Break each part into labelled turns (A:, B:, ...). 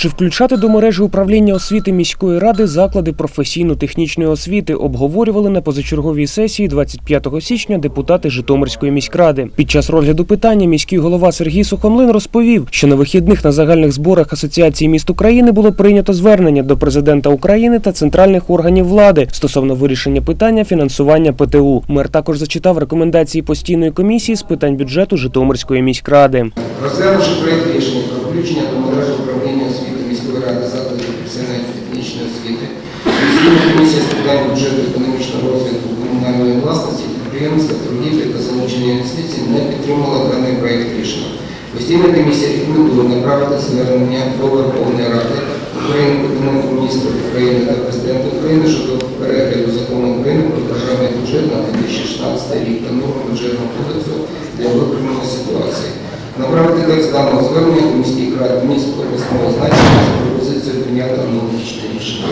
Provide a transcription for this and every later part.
A: Чи включати до мережі управління освіти міської ради заклади професійно-технічної освіти обговорювали на позачерговій сесії 25 січня депутати Житомирської міськради. Під час розгляду питання міський голова Сергій Сухомлин розповів, що на вихідних на загальних зборах Асоціації міст України було прийнято звернення до президента України та центральних органів влади стосовно вирішення питання фінансування ПТУ. Мер також зачитав рекомендації постійної комісії з питань бюджету Житомирської міськради.
B: Розглянувши проєкт рішення про включення до мережі управління освіти ради закладів професіональної технічної освіти, комісія з питань бюджету економічного розвитку комунальної власності, підприємства, торгівлі та залучення інвестицій не підтримала даний проєкт рішення. Постійна комісія рекомендує направити звернення до Верховної Ради України, Кабінету міністрів України та Президента України щодо Направити текст даного звернення до міських рад міст обласного значення з пропозицією прийняти аналогічне рішення.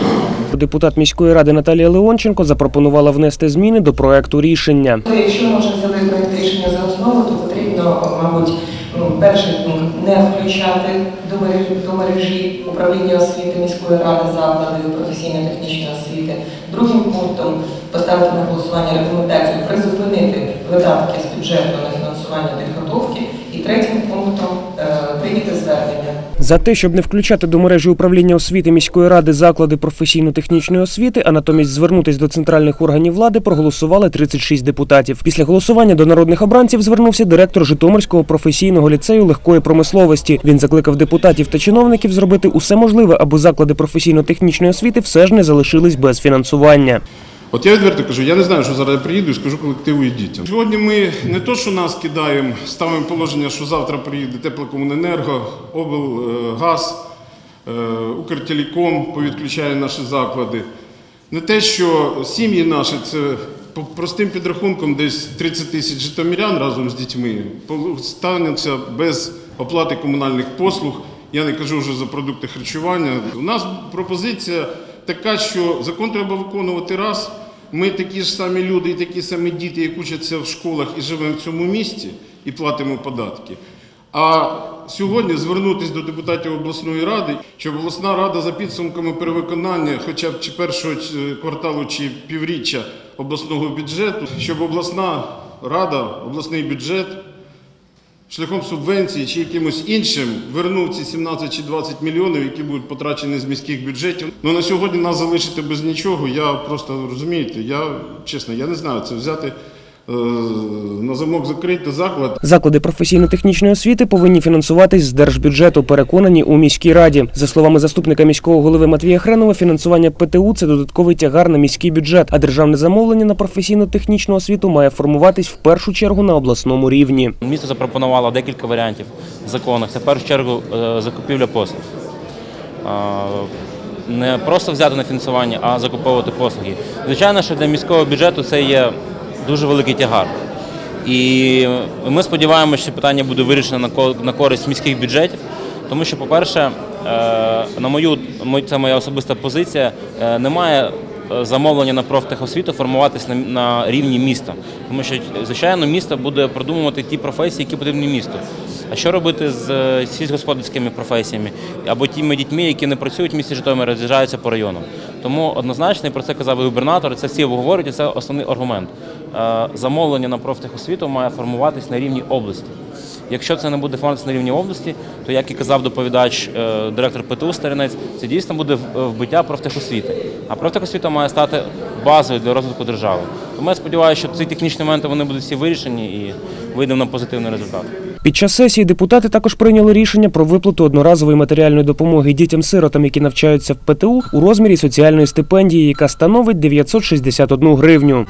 A: Депутат міської ради Наталія Леонченко запропонувала внести зміни до проекту рішення.
C: Ну, Якщо ми вже взяли проєкт рішення за основу, то потрібно, мабуть, ну, перший пункт не включати до мережі, до мережі управління освіти міської ради закладів професійно-технічної освіти. Другим пунктом поставити на голосування рекомендацію призупинити видатки з бюджету на фінансування підготовки. Третім пунктом е, прийняти звернення.
A: За те, щоб не включати до мережі управління освіти міської ради заклади професійно-технічної освіти, а натомість звернутись до центральних органів влади, проголосували 36 депутатів. Після голосування до народних обранців звернувся директор Житомирського професійного ліцею легкої промисловості. Він закликав депутатів та чиновників зробити усе можливе, аби заклади професійно-технічної освіти все ж не залишились без фінансування.
D: От я відверто кажу, я не знаю, що зараз я приїду і скажу колективу і дітям. Сьогодні ми не то, що нас кидаємо, ставимо положення, що завтра приїде теплокомуненерго, облгаз, е, Укртелеком повідключає наші заклади. Не те, що сім'ї наші, це по простим підрахунком десь 30 тисяч житомирян разом з дітьми стануться без оплати комунальних послуг. Я не кажу вже за продукти харчування. У нас пропозиція така, що закон треба виконувати раз. Ми такі ж самі люди і такі самі діти, як учаться в школах і живемо в цьому місті і платимо податки. А сьогодні звернутися до депутатів обласної ради, щоб обласна рада за підсумками перевиконання, хоча б чи першого е, кварталу, чи півріччя обласного бюджету, щоб обласна рада, обласний бюджет шляхом субвенції чи якимось іншим вернув ці 17 чи 20 мільйонів, які будуть потрачені з міських бюджетів. Ну на сьогодні нас залишити без нічого. Я просто розумієте, я чесно, я не знаю це взяти на замок закрити заклад.
A: Заклади професійно-технічної освіти повинні фінансуватись з держбюджету, переконані у міській раді. За словами заступника міського голови Матвія Хренова, фінансування ПТУ це додатковий тягар на міський бюджет, а державне замовлення на професійно-технічну освіту має формуватись в першу чергу на обласному рівні.
E: Місто запропонувало декілька варіантів в законах. Це в першу чергу е, закупівля послуг. Не просто взяти на фінансування, а закуповувати послуги. Звичайно, що для міського бюджету це є дуже великий тягар. І ми сподіваємося, що питання буде вирішено на користь міських бюджетів, тому що, по-перше, е, на мою це моя особиста позиція, е, немає е, замовлення на профтехосвіту формуватись на, рівні міста. Тому що, звичайно, місто буде продумувати ті професії, які потрібні місту. А що робити з сільськогосподарськими професіями або тими дітьми, які не працюють в місті Житомир, роз'їжджаються по районам? Тому однозначно, і про це казав і губернатор, це всі обговорюють, і це основний аргумент. Е, Замовлення на профтехосвіту має формуватись на рівні області. Якщо це не буде формуватися на рівні області, то як і казав доповідач, е, директор ПТУ Старинець, це дійсно буде вбиття профтехосвіти. А профтехосвіта має стати базою для розвитку держави. Тому я сподіваюся, що ці технічні моменти вони будуть всі вирішені і вийдемо на позитивний результат.
A: Під час сесії депутати також прийняли рішення про виплату одноразової матеріальної допомоги дітям-сиротам, які навчаються в ПТУ, у розмірі соціальної стипендії, яка становить 961 гривню.